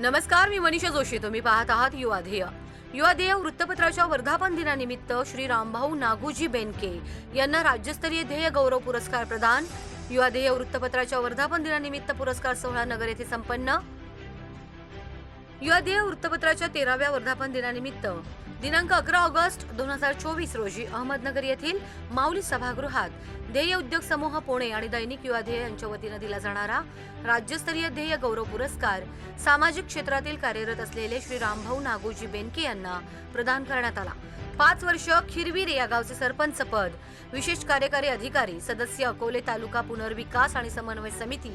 नमस्कार मी मनीषा जोशी. तुम्ही पाहत आहात युवा ध्येय. युवा ध्येय वृत्तपत्राच्या वर्धापन दिनानिमित्त श्री रामभाऊ नागोजी बेनके यांना राज्यस्तरीय ध्येय गौरव पुरस्कार प्रदान. युवा ध्येय वृत्तपत्राच्या वर्धापन दिनानिमित्त पुरस्कार सोहळा नगर येथे संपन्न. युवा वृत्तपत्राच्या तेराव्या वर्धापन दिनानिमित्त दिनांक अकरा ऑगस्ट दोन हजार चोवीस रोजी अहमदनगर येथील माऊली सभागृहात ध्येय उद्योग समूह पुणे आणि दैनिक युवा ध्येय यांच्या वतीनं दिला जाणारा राज्यस्तरीय ध्येय गौरव पुरस्कार सामाजिक क्षेत्रातील कार्यरत असलेले श्री रामभाऊ नागोजी बेनके यांना प्रदान करण्यात आला. पाच वर्ष खिरवीर या गावचे सरपंच पद. विशेष कार्यकारी अधिकारी सदस्य अकोले तालुका पुनर्विकास आणि समन्वय समिती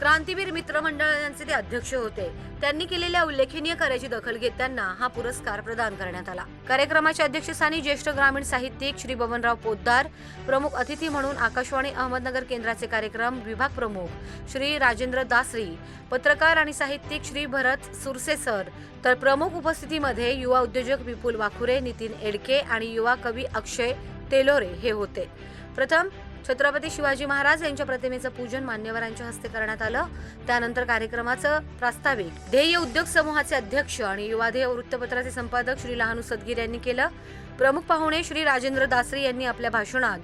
क्रांतीवीर मित्र मंडळ यांचे ते अध्यक्ष होते. त्यांनी केलेल्या उल्लेखनीय कार्याची दखल घेत त्यांना हा पुरस्कार प्रदान करण्यात आला. कार्यक्रमाच्या अध्यक्षस्थानी ज्येष्ठ ग्रामीण साहित्यिक श्री बबनराव पोद्दार प्रमुख अतिथी म्हणून आकाशवाणी अहमदनगर केंद्राचे कार्यक्रम विभाग प्रमुख श्री राजेंद्र दासरी पत्रकार आणि साहित्यिक श्री भरत सुरसे सर तर प्रमुख उपस्थितीमध्ये युवा उद्योजक विपुल वाखुरे नितीन एडके आणि युवा कवी अक्षय तेलोरे हे होते. प्रथम छत्रपती शिवाजी महाराज यांच्या प्रतिमेचं पूजन मान्यवरांच्या हस्ते करण्यात आलं. त्यानंतर कार्यक्रमाचं प्रास्ताविक. ध्येय उद्योग समूहाचे अध्यक्ष आणि युवा ध्येय वृत्तपत्राचे संपादक श्री लहानू सदगीर यांनी केलं. प्रमुख पाहुणे श्री राजेंद्र दासरी यांनी आपल्या भाषणात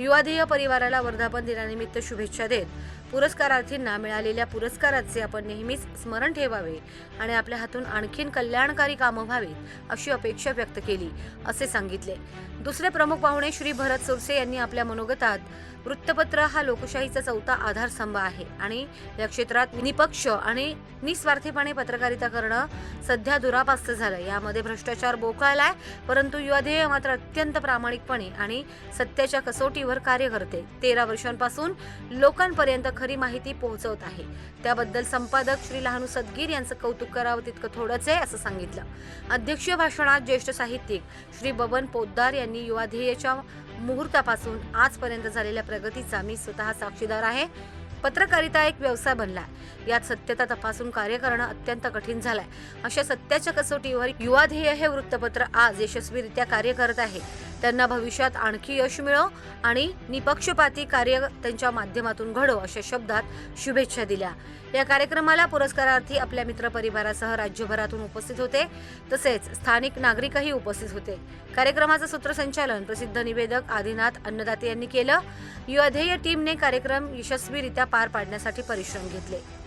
युवाधेय परिवाराला वर्धापन दिनानिमित्त शुभेच्छा देत पुरस्कारार्थींना मिळालेल्या पुरस्काराचे आपण नेहमीच स्मरण ठेवावे आणि आपल्या हातून आणखीन कल्याणकारी कामं व्हावीत अशी अपेक्षा व्यक्त केली असे सांगितले. दुसरे प्रमुख पाहुणे श्री भरत सुरसे यांनी आपल्या मनोगतात वृत्तपत्र हा लोकशाहीचा चौथा आधारस्तंभ आहे आणि या क्षेत्रात निपक्ष आणि निस्वार्थीपणे पत्रकारिता करणं सध्या दुरापास्त झालं यामध्ये भ्रष्टाचार बोकाळलाय परंतु युवा ध्येय मात्र अत्यंत प्रामाणिकपणे आणि सत्याच्या कसोटीवर कार्य करते. तेरा वर्षांपासून लोकांपर्यंत खरी माहिती पोहोचवत आहे. त्याबद्दल संपादक श्री लहानू सदगीर यांचं कौतुक करावं तितकं थोडंच आहे असं सांगितलं. अध्यक्षीय भाषणात ज्येष्ठ साहित्यिक श्री बबन पोद्दार यांनी युवाध्येयच्या मुहूर्तापासून आजपर्यंत झालेल्या प्रगतीचा मी स्वतः साक्षीदार आहे. पत्रकारिता एक व्यवसाय बनला यात सत्यता तपासून कार्य करणं अत्यंत कठीण झालंय. अशा सत्याच्या कसोटीवर युवाधेय हे वृत्तपत्र आज यशस्वीरित्या कार्य करत आहे. त्यांना भविष्यात आणखी यश मिळो आणि निपक्षपाती कार्य त्यांच्या माध्यमातून घडो अशा शब्दात शुभेच्छा दिल्या. या कार्यक्रमाला पुरस्कारार्थी आपल्या मित्रपरिवारासह राज्यभरातून उपस्थित होते. तसेच स्थानिक नागरिकही उपस्थित होते. कार्यक्रमाचं सूत्रसंचालन प्रसिद्ध निवेदक आदिनाथ अन्नदाते यांनी केलं. युवाध्येय टीमने कार्यक्रम यशस्वीरित्या पार पाडण्यासाठी परिश्रम घेतले.